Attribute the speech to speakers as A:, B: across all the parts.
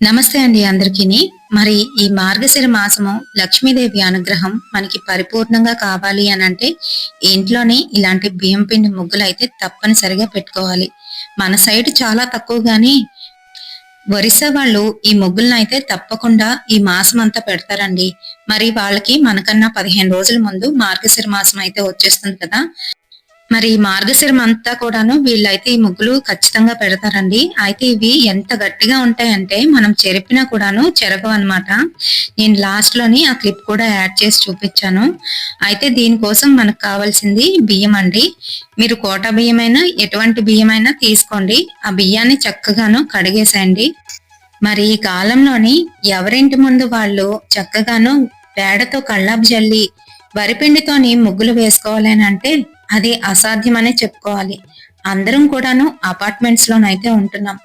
A: నమస్తే అండి అందరికీ మరి ఈ మార్గశిర మాసము లక్ష్మీదేవి అనుగ్రహం మనకి పరిపూర్ణంగా కావాలి అని అంటే ఇంట్లోనే ఇలాంటి బియ్యం పిండి ముగ్గులు అయితే తప్పనిసరిగా పెట్టుకోవాలి. మన సైడ్ చాలా తక్కువ కానీ ఒరిస్సా వాళ్ళు ఈ ముగ్గులను అయితే తప్పకుండా ఈ మాసం అంతా పెడతారండి. మరి వాళ్ళకి మనకన్నా పదిహేను రోజుల ముందు మార్గశిర మాసం అయితే వచ్చేస్తుంది కదా. మరి ఈ మార్గశిరం అంతా కూడాను వీళ్ళైతే ఈ ముగ్గులు ఖచ్చితంగా పెడతారండి. అయితే ఇవి ఎంత గట్టిగా ఉంటాయంటే మనం చెరిపినా కూడాను చెరగవు అనమాట నేను లాస్ట్లోని ఆ క్లిప్ కూడా యాడ్ చేసి చూపించాను. అయితే దీనికోసం మనకు కావాల్సింది బియ్యం అండి. మీరు కోట బియ్యమైనా ఎటువంటి బియ్యమైనా తీసుకోండి. ఆ బియ్యాన్ని చక్కగాను కడిగేసేయండి. మరి ఈ కాలంలోని ఎవరింటి ముందు వాళ్ళు చక్కగాను పేడతో కళ్ళాపు జల్లి వరిపిండితోని ముగ్గులు వేసుకోవాలని అంటే అది అసాధ్యమనే చెప్పుకోవాలి. అందరం కూడాను అపార్ట్మెంట్స్ లోనైతే ఉంటున్నాం.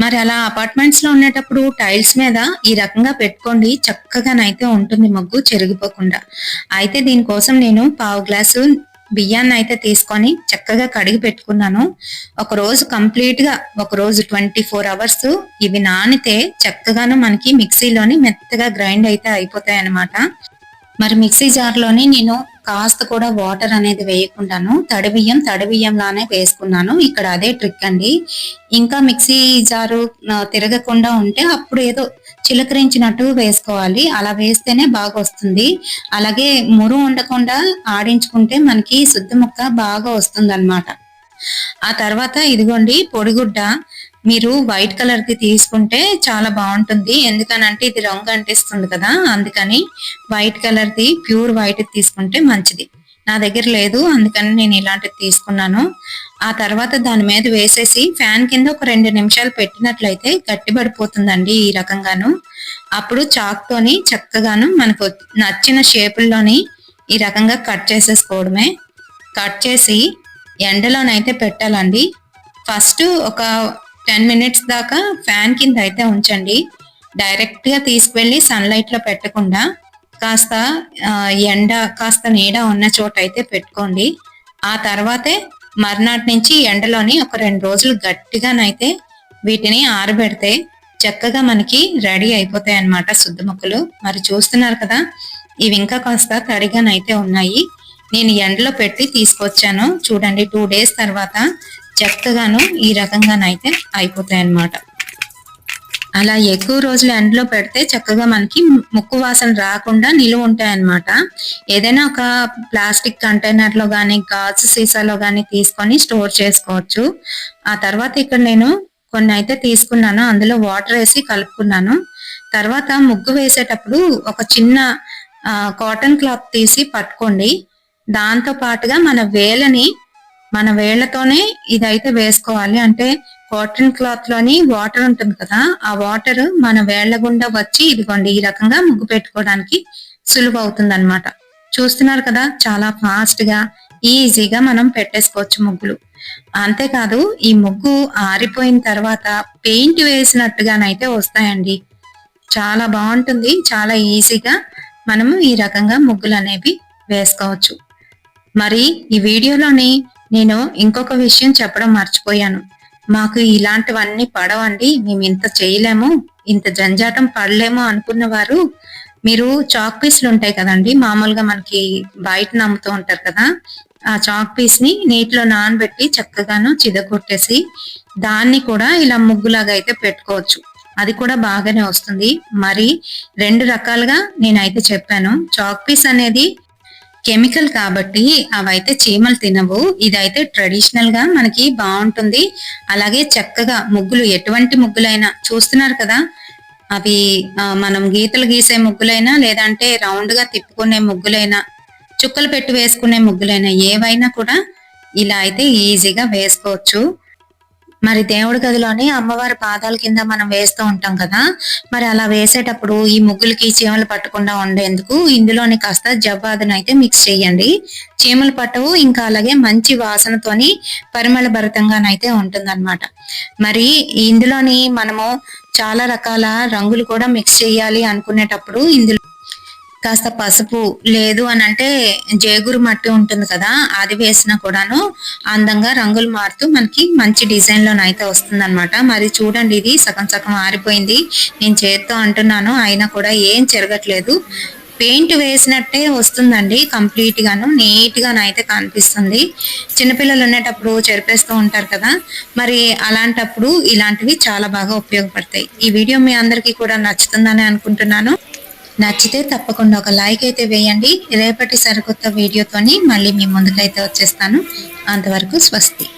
A: మరి అలా అపార్ట్మెంట్స్లో ఉండేటప్పుడు టైల్స్ మీద ఈ రకంగా పెట్టుకోండి చక్కగానైతే ఉంటుంది ముగ్గు చెరిగిపోకుండా. అయితే దీనికోసం నేను పావు గ్లాసు బియ్యాన్ని అయితే తీసుకొని చక్కగా కడిగి పెట్టుకున్నాను. ఒక రోజు కంప్లీట్గా ఒక రోజు ట్వంటీ ఫోర్ అవర్స్ ఇవి నానితే చక్కగాను మనకి మిక్సీలోని మెత్తగా గ్రైండ్ అయితే అయిపోతాయి అనమాట మరి మిక్సీ జార్లోని నేను కాస్త కూడా వాటర్ అనేది వేయకుండాను తడి బియ్యం తడి బియ్యం లానే వేసుకున్నాను. ఇక్కడ అదే ట్రిక్ అండి. ఇంకా మిక్సీ జారు తిరగకుండా ఉంటే అప్పుడు ఏదో చిలకరించినట్టు వేసుకోవాలి. అలా వేస్తేనే బాగా వస్తుంది అలాగే మురు ఉండకుండా ఆడించుకుంటే మనకి శుద్ధ ముక్క బాగా వస్తుంది అనమాట ఆ తర్వాత ఇదిగోండి పొడిగుడ్డ. మీరు వైట్ కలర్ ది తీసుకుంటే చాలా బాగుంటుంది. ఎందుకనంటే ఇది రంగు అంటిస్తుంది కదా అందుకని white colour the pure white తీసుకుంటే మంచిది. నా దగ్గర లేదు అందుకని నేను ఇలాంటిది తీసుకున్నాను. ఆ తర్వాత దాని మీద వేసేసి ఫ్యాన్ కింద ఒక రెండు నిమిషాలు పెట్టినట్లయితే గట్టిపడిపోతుందండి ఈ రకంగాను. అప్పుడు చాక్ తోని చక్కగాను మనకు నచ్చిన షేపుల్లోని ఈ రకంగా కట్ చేసేసుకోవడమే. కట్ చేసి ఎండలోనైతే పెట్టాలండి. ఫస్ట్ ఒక టెన్ మినిట్స్ దాకా ఫ్యాన్ కింద అయితే ఉంచండి. డైరెక్ట్గా తీసుకువెళ్ళి సన్లైట్లో పెట్టకుండా కాస్త ఎండ కాస్త నీడ ఉన్న చోట అయితే పెట్టుకోండి. ఆ తర్వాతే మర్నాటి నుంచి ఎండలోని ఒక రెండు రోజులు గట్టిగానైతే వీటిని ఆరబెడితే చక్కగా మనకి రెడీ అయిపోతాయి అన్నమాట శుద్ధ మొక్కలు. మరి చూస్తున్నారు కదా ఇవి ఇంకా కాస్త తడిగానైతే ఉన్నాయి. నేను ఎండలో పెట్టి తీసుకొచ్చాను. చూడండి టూ డేస్ తర్వాత చక్కగాను ఈ రకంగానైతే అయిపోతాయి అన్నమాట అలా ఎక్కువ రోజులు ఎండలో పెడితే చక్కగా మనకి ముక్కు వాసన రాకుండా నిలువ ఉంటాయి అన్నమాట ఏదైనా ఒక ప్లాస్టిక్ కంటైనర్లో కానీ గాజు సీసాలో కానీ తీసుకొని స్టోర్ చేసుకోవచ్చు. ఆ తర్వాత ఇక్కడ నేను కొన్ని అయితే తీసుకున్నాను. అందులో వాటర్ వేసి కలుపుకున్నాను. తర్వాత ముగ్గు వేసేటప్పుడు ఒక చిన్న కాటన్ క్లాత్ తీసి పట్టుకోండి. దాంతో పాటుగా మన వేలని మన వేళ్ళతోనే ఇదైతే వేసుకోవాలి. అంటే కాటన్ క్లాత్లోని వాటర్ ఉంటుంది కదా ఆ వాటర్ మన వేళ్ళ గుండా వచ్చి ఇదిగోండి ఈ రకంగా ముగ్గు పెట్టుకోవడానికి సులువు అవుతుంది అనమాట చూస్తున్నారు కదా చాలా ఫాస్ట్గా ఈజీగా మనం పెట్టేసుకోవచ్చు ముగ్గులు. అంతేకాదు ఈ ముగ్గు ఆరిపోయిన తర్వాత పెయింట్ వేసినట్టుగానైతే వస్తాయండి. చాలా బాగుంటుంది చాలా ఈజీగా మనము ఈ రకంగా ముగ్గులు అనేవి వేసుకోవచ్చు. మరి ఈ వీడియోలోని నేను ఇంకొక విషయం చెప్పడం మర్చిపోయాను. మాకు ఇలాంటివన్నీ పడవండి మేము ఇంత చేయలేము ఇంత జంజాటం పడలేము అనుకున్న వారు మీరు చాక్ పీస్లు ఉంటాయి కదండి మామూలుగా మనకి బయట నమ్ముతూ ఉంటారు కదా ఆ చాక్ పీస్ని నీటిలో నానబెట్టి చక్కగాను చిదగొట్టేసి దాన్ని కూడా ఇలా ముగ్గులాగా అయితే పెట్టుకోవచ్చు. అది కూడా బాగానే వస్తుంది. మరి రెండు రకాలుగా నేనైతే చెప్పాను. చాక్ పీస్ అనేది కెమికల్ కాబట్టి అవైతే చీమలు తినవు. ఇదైతే ట్రెడిషనల్గా మనకి బాగుంటుంది. అలాగే చక్కగా ముగ్గులు ఎటువంటి ముగ్గులైనా చూస్తున్నారు కదా? అవి మనం గీతలు గీసే ముగ్గులైనా లేదంటే రౌండ్గా తిప్పుకునే ముగ్గులైనా చుక్కలు పెట్టి వేసుకునే ముగ్గులైనా ఏవైనా కూడా ఇలా అయితే ఈజీగా వేసుకోవచ్చు. మరి దేవుడి గదిలోని అమ్మవారి పాదాల కింద మనం వేస్తూ ఉంటాం కదా. మరి అలా వేసేటప్పుడు ఈ ముగ్గులకి చీమలు పట్టకుండా ఉండేందుకు ఇందులోని కాస్త జవ్వాదును అయితే మిక్స్ చేయండి. చీమలు పట్టవు ఇంకా అలాగే మంచి వాసనతోని పరిమళ భరితంగానైతే ఉంటుందన్నమాట. మరి ఇందులోని మనము చాలా రకాల రంగులు కూడా మిక్స్ చేయాలి అనుకునేటప్పుడు ఇందులో కాస్త పసుపు లేదు అని అంటే జేగురు మట్టి ఉంటుంది కదా అది వేసినా కూడాను అందంగా రంగులు మారుతూ మనకి మంచి డిజైన్ లోనైతే వస్తుంది అనమాట మరి చూడండి ఇది సగం సగం ఆరిపోయింది. నేను చేత్తో అంటున్నాను అయినా కూడా ఏం చెరగట్లేదు పెయింట్ వేసినట్టే వస్తుందండి కంప్లీట్ గాను నీట్ గానైతే కనిపిస్తుంది. చిన్నపిల్లలు ఉండేటప్పుడు చెరిపేస్తూ ఉంటారు కదా మరి అలాంటప్పుడు ఇలాంటివి చాలా బాగా ఉపయోగపడతాయి. ఈ వీడియో మీ అందరికీ కూడా నచ్చుతుందని అనుకుంటున్నాను. నచ్చితే తప్పకుండా ఒక లైక్ అయితే వేయండి. రేపటి సరికొత్త వీడియోతోని మళ్ళీ మీ ముందుకైతే వచ్చేస్తాను. అంతవరకు స్వస్తి.